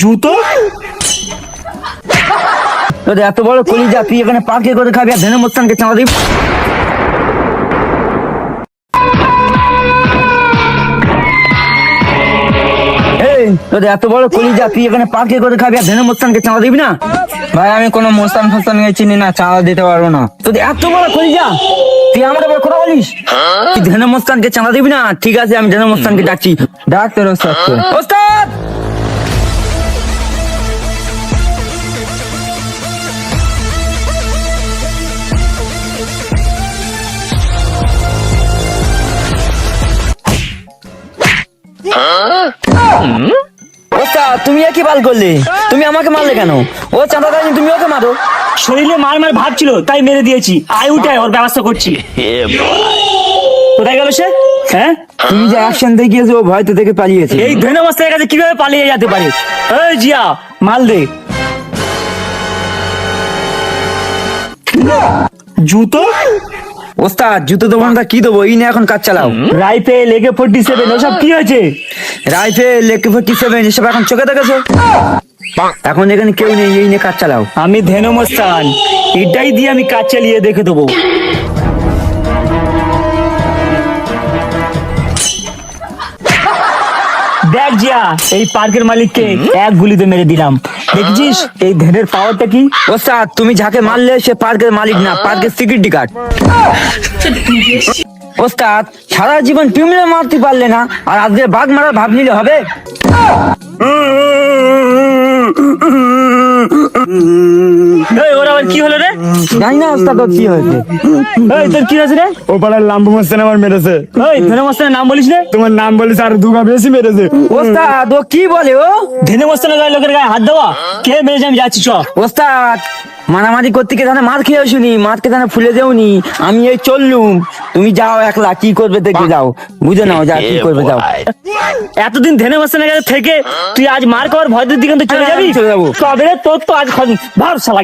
জুতো? তোর এত বড় কলিজা তুই এখানে পার্কে করে খাবি আর ধেনু মোস্তানকে চাঁদা দিবি? তোর এত বড় কলিজা তুই এখানে পার্কে করে খাবি আর ধেনু মোস্তানকে চাঁদা দিবি না? ভাই আমি কোনো মোস্তান ফোস্তান চিনি না চাঁদা দিতে পারব না। তোর এত বড় কলিজা তুই আমার আবার কথা বলিস? তুই ধেনু মোস্তানকে চাঁদা দিবি না? ঠিক আছে আমি ধেনু মোস্তানকে ডাকছি। ডাক্তার ওস্তাদকে। ওস্তাদ! ওস্তাদ তুমি একই বাল করলে। তুমি আমাকে মারলে কেন? ও চাঁদা দেয়নি তুমি ওকে মারো। শরীরে মার মার ভাব ছিল তাই মেরে দিয়েছি। আয় উঠায় ওর ব্যবস্থা করছি। কোথায় গেল সে? হ্যাঁ? তুমি যে অ্যাকশন দেখিয়েছো ও ভয় তো থেকে পালিয়েছে। এই ধনে মস্তার কাছে কীভাবে পালিয়ে যেতে পারে? এই জিয়া মাল দে। জুতো? ওস্তাদ জুতো দেবো না কি দেবো? এই নিয়ে এখন কাজ চালাও। রাইফেল একে ফোর্টি সেভেন ওসব কি হয়েছে? রাইফেল লেকে ফোর্টি সেভেন এসব এখন চোখে দেখেছ? এখন এখানে কেউ নেই এই নিয়ে কাজ চালাও। আমি ধেনু মস্তান। এটাই দিয়ে আমি কাজ চালিয়ে দেখে দেবো। দেখ জিয়া এই পার্কের মালিককে এক গুলিতে মেরে দিলাম দেখছিস এই ধেনের পাওয়ারটা কি ওস্তাদ তুমি যাকে মারলে সে পার্কের মালিক না পার্কের সিকিউরিটি গার্ড ওস্তাদ সারা জীবন পিমলে মারতে পারলে না আর আজকে বাঘ মারা ভাব নিলে হবে এই, আবার কি হলো রে? জানি না ওস্তাদ তোর কি হয়েছে? এই তোর কি হয়েছে রে? ও পাড়ার লাম্বু মাস্তান আমার মেরেছে। এই ধেনমস্তানের নাম বলিস রে তোমার নাম বলিস আর দুগা বেশি মেরেছে। ওস্তাদ ও কি বলে ও? ধেনমস্তানের গায়ে লোকের গায়ে হাত দেওয়া? কে মেরেছে আমি যাচ্ছি চ। ওস্তাদ মারামারি করতে গিয়ে তাহলে মার খেয়ে শুনি মারকে তাহলে ফুলে দেওনি। আমি এই চললুম। তুমি যাও একলা কি করবে দেখে যাও। বুঝে নাও যা কি করবে যাও। এতদিন ধেনে বসে না গেছে থেকে তুই আজ মার খাওয়ার ভয় দিকে চলে যাবি? চলে যাব। তবে তোর তো আজ ভাব শালা